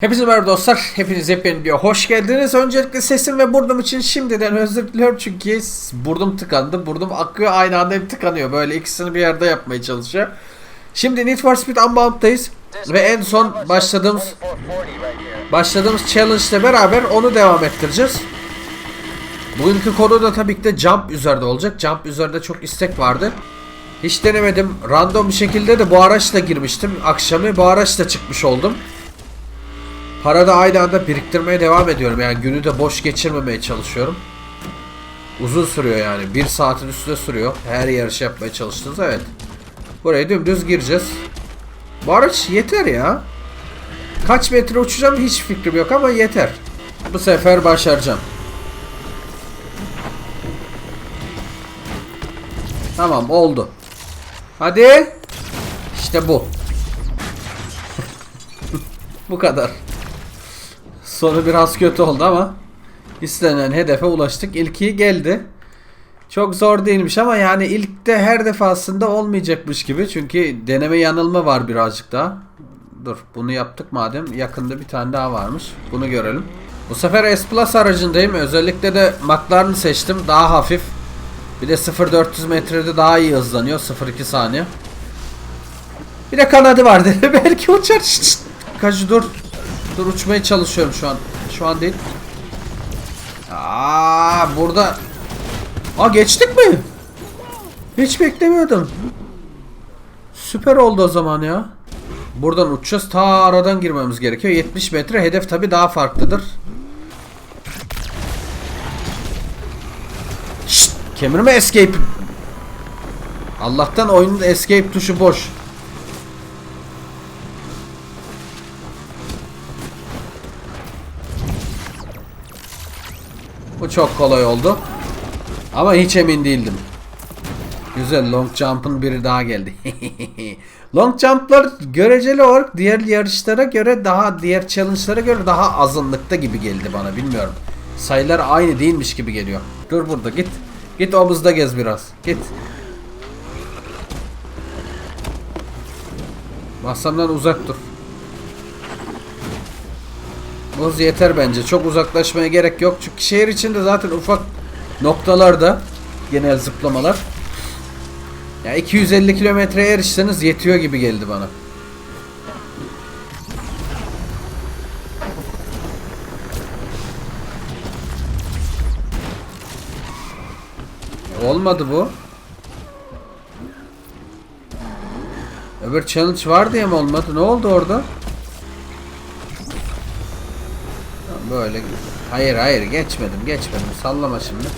Hepinize merhaba dostlar. Hepiniz hepiniz bir hoş geldiniz. Öncelikle sesim ve burnum için şimdiden özür diliyorum çünkü burnum tıkandı. Burnum akıyor aynı anda hem tıkanıyor. Böyle ikisini bir yerde yapmaya çalışıyor. Şimdi Need for Speed Unbound'dayız. Ve en son başladığımız başladığımız challenge ile beraber onu devam ettireceğiz. Bugünkü konu da tabii ki de jump üzerinde olacak. Jump üzerinde çok istek vardı. Hiç denemedim. Random bir şekilde de bu araçla girmiştim. Akşamı bu araçla çıkmış oldum. Para da aynı anda biriktirmeye devam ediyorum. Yani günü de boş geçirmemeye çalışıyorum. Uzun sürüyor yani. Bir saatin üstünde sürüyor. Her yarış yapmaya çalıştınız evet. Buraya dümdüz gireceğiz. Bu araç yeter ya. Kaç metre uçacağım hiç fikrim yok ama yeter. Bu sefer başaracağım. Tamam oldu. Hadi. İşte bu. bu kadar. Sonu biraz kötü oldu ama istenen hedefe ulaştık. İlki geldi. Çok zor değilmiş ama yani ilkte her defasında olmayacakmış gibi. Çünkü deneme yanılma var birazcık daha. Dur bunu yaptık madem. Yakında bir tane daha varmış. Bunu görelim. Bu sefer S Plus aracındayım. Özellikle de McLaren'ı seçtim. Daha hafif. Bir de 0-400 metrede daha iyi hızlanıyor. 0-2 saniye. Bir de kanadı var dedi. Belki uçar. Kaju dur. Dur uçmaya çalışıyorum şu an. Şu an değil. Aa burada. Aa geçtik mi? Hiç beklemiyordum. Süper oldu o zaman ya. Buradan uçacağız. Ta aradan girmemiz gerekiyor. 70 metre. Hedef tabi daha farklıdır. Şşt, kemirme escape. Allah'tan oyunun escape tuşu boş. Bu çok kolay oldu. Ama hiç emin değildim. Güzel long jump'ın biri daha geldi. long jump'lar göreceli olarak diğer yarışlara göre daha diğer challenge'lara göre daha azınlıkta gibi geldi bana bilmiyorum. Sayılar aynı değilmiş gibi geliyor. Dur burada git. Git omuzda gez biraz. Git. Masamdan uzak dur. Buz yeter bence. Çok uzaklaşmaya gerek yok. Çünkü şehir içinde zaten ufak noktalarda genel zıplamalar. Ya 250 kilometreye erişseniz yetiyor gibi geldi bana. Olmadı bu. Öbür challenge var diye mi olmadı? Ne oldu orada? Böyle. Hayır hayır geçmedim geçmedim. Sallama şimdi.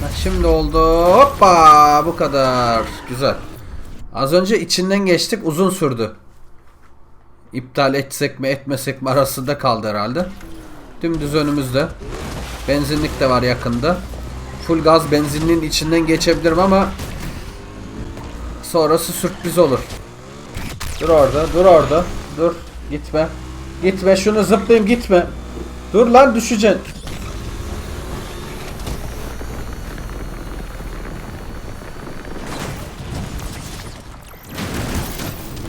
Ha, şimdi oldu. Hoppa bu kadar. Güzel. Az önce içinden geçtik uzun sürdü. İptal etsek mi etmesek mi arasında kaldı herhalde. Dümdüz önümüzde. Benzinlik de var yakında. Full gaz benzinliğin içinden geçebilirim ama sonrası sürpriz olur. Dur orada, dur orada. Dur, gitme. Gitme şunu zıplayayım gitme. Dur lan düşeceksin.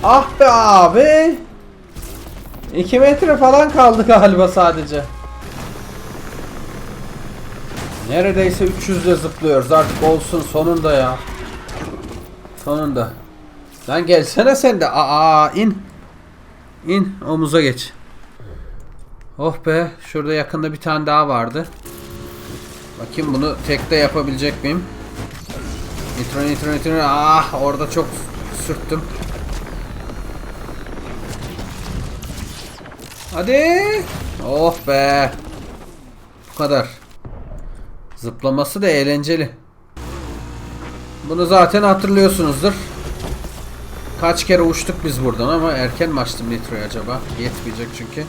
Ah be abi. 2 metre falan kaldı galiba sadece. Neredeyse 300'de zıplıyoruz artık olsun sonunda ya. Sonunda. Lan gelsene sen de. Aa in. İn omuza geç. Oh be şurada yakında bir tane daha vardı. Bakayım bunu tekte yapabilecek miyim? Nitro nitro nitro ah orada çok sürttüm. Hadi. Oh be. Bu kadar. Zıplaması da eğlenceli. Bunu zaten hatırlıyorsunuzdur. Kaç kere uçtuk biz buradan ama erken mi açtım Nitro'yu acaba? Yetmeyecek çünkü.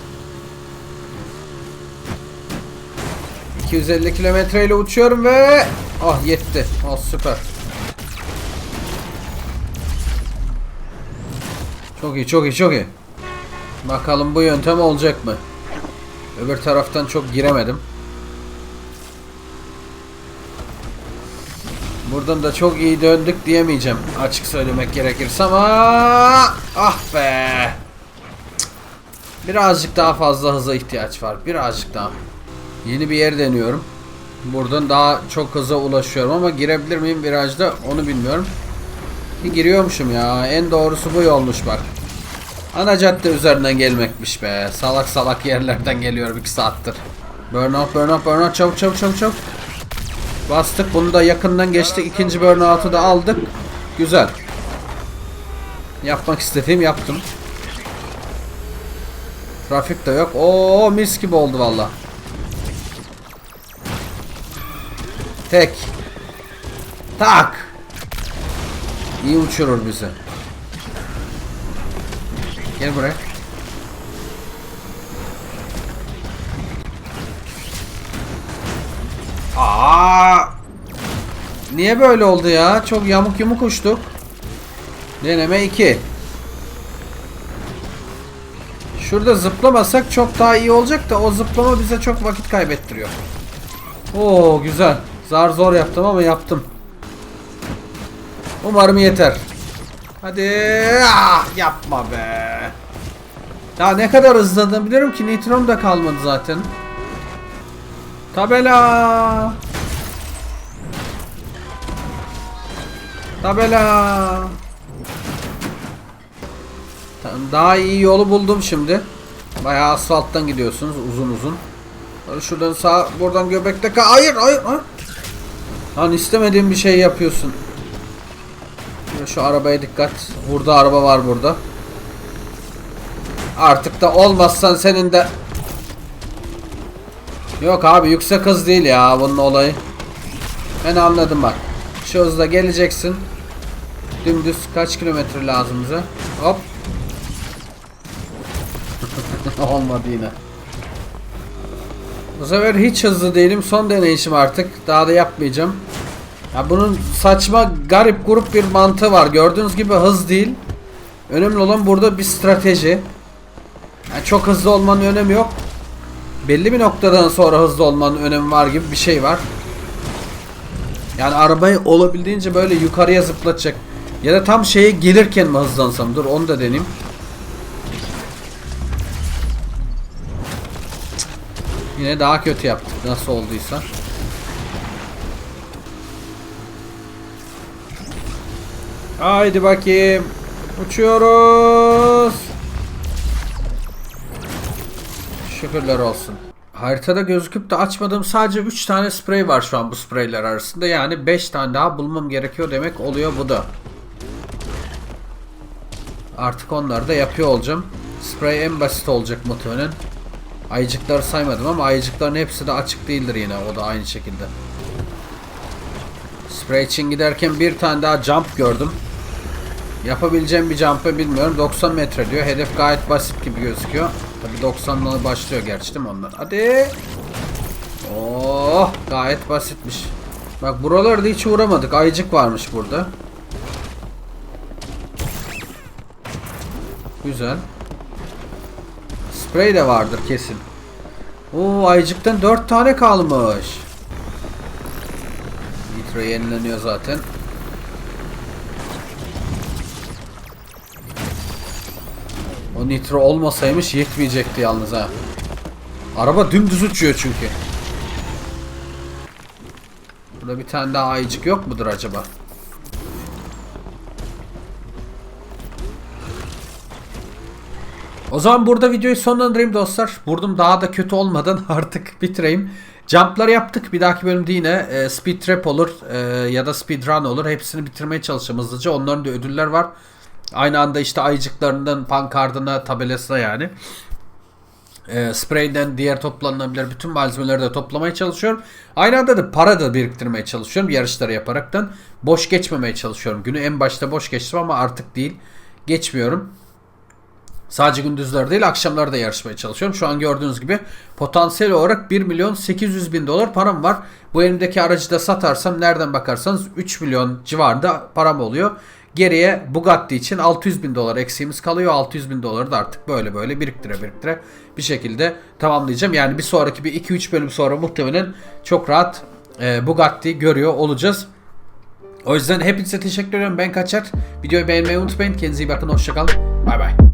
250 kilometre ile uçuyorum ve ah yetti. Oh süper. Çok iyi çok iyi çok iyi. Bakalım bu yöntem olacak mı? Öbür taraftan çok giremedim. Buradan da çok iyi döndük diyemeyeceğim. Açık söylemek gerekirse ama ah be. Birazcık daha fazla hıza ihtiyaç var. Birazcık daha. Yeni bir yer deniyorum. Buradan daha çok hıza ulaşıyorum ama girebilir miyim virajda onu bilmiyorum. Giriyormuşum ya. En doğrusu bu yolmuş bak. Ana cadde üzerinden gelmekmiş be. Salak salak yerlerden geliyorum 2 saattir. Burnout, burnout, burnout. Çabuk, çabuk, çabuk, çabuk. Bastık. Bunu da yakından geçtik. İkinci burnout'u da aldık. Güzel. Yapmak istediğim yaptım. Trafik de yok. Oo mis gibi oldu valla. Tek. Tak. İyi uçurur bizi. Gel buraya. Aa! Niye böyle oldu ya? Çok yamuk yumuk uçtuk. Deneme 2. Şurada zıplamasak çok daha iyi olacak da o zıplama bize çok vakit kaybettiriyor. Oo güzel. Zar zor yaptım ama yaptım. Umarım yeter. Hadi. Ah, yapma be. Ya ne kadar hızladım biliyorum ki nitrom da kalmadı zaten. Tabela. Tabela. Daha iyi yolu buldum şimdi. Bayağı asfalttan gidiyorsunuz uzun uzun. Şuradan sağ, buradan göbekte ka Hayır, hayır, hayır. Lan istemediğim bir şey yapıyorsun. Şu arabaya dikkat. Burada araba var burada. Artık da olmazsan senin de Yok abi yüksek hız değil ya bunun olayı. Ben anladım bak. Şu hızla geleceksin. Dümdüz kaç kilometre lazım bize? Hop. Olmadı yine. Bu sefer hiç hızlı değilim. Son deneyişim artık. Daha da yapmayacağım. Ya bunun saçma, garip, grup bir mantığı var. Gördüğünüz gibi hız değil. Önemli olan burada bir strateji. Yani çok hızlı olmanın önemi yok. Belli bir noktadan sonra hızlı olmanın önemi var gibi bir şey var. Yani arabayı olabildiğince böyle yukarıya zıplatacak. Ya da tam şeye gelirken mi hızlansam? Dur onu da deneyeyim. Yine daha kötü yaptık nasıl olduysa. Haydi bakayım. Uçuyoruz. Şükürler olsun. Haritada gözüküp de açmadığım sadece 3 tane sprey var şu an bu spreyler arasında. Yani 5 tane daha bulmam gerekiyor demek oluyor bu da. Artık onları da yapıyor olacağım. Sprey en basit olacak muhtemelen. Ayıcıkları saymadım ama ayıcıkların hepsi de açık değildir yine. O da aynı şekilde. Sprey için giderken bir tane daha jump gördüm. Yapabileceğim bir jump'ı bilmiyorum. 90 metre diyor. Hedef gayet basit gibi gözüküyor. Tabi 90'dan başlıyor gerçi değil mi onlar? Hadi. Oh gayet basitmiş. Bak buralarda hiç uğramadık. Ayıcık varmış burada. Güzel. Sprey de vardır kesin. Oo ayıcıktan 4 tane kalmış. Nitro yenileniyor zaten. O nitro olmasaymış yetmeyecekti yalnız ha. Araba dümdüz uçuyor çünkü. Burada bir tane daha ayıcık yok mudur acaba? O zaman burada videoyu sonlandırayım dostlar. Burnum daha da kötü olmadan artık bitireyim. Jump'lar yaptık. Bir dahaki bölümde yine e, speed trap olur e, ya da speed run olur. Hepsini bitirmeye çalışacağım hızlıca. Onların da ödüller var. Aynı anda işte ayıcıklarından pankardına, tabelasına yani. E, spreyden diğer toplanabilir bütün malzemeleri de toplamaya çalışıyorum. Aynı anda da para da biriktirmeye çalışıyorum yarışları yaparaktan. Boş geçmemeye çalışıyorum. Günü en başta boş geçtim ama artık değil. Geçmiyorum. Sadece gündüzler değil akşamları da yarışmaya çalışıyorum. Şu an gördüğünüz gibi potansiyel olarak 1 milyon 800 bin dolar param var. Bu elimdeki aracı da satarsam nereden bakarsanız 3 milyon civarında param oluyor. Geriye Bugatti için 600 bin dolar eksiğimiz kalıyor. 600 bin doları da artık böyle böyle biriktire biriktire bir şekilde tamamlayacağım. Yani bir sonraki bir 2-3 bölüm sonra muhtemelen çok rahat e, Bugatti görüyor olacağız. O yüzden hepinize teşekkür ediyorum. Ben Kaçar. Videoyu beğenmeyi unutmayın. Kendinize iyi bakın. Hoşçakalın. Bay bay.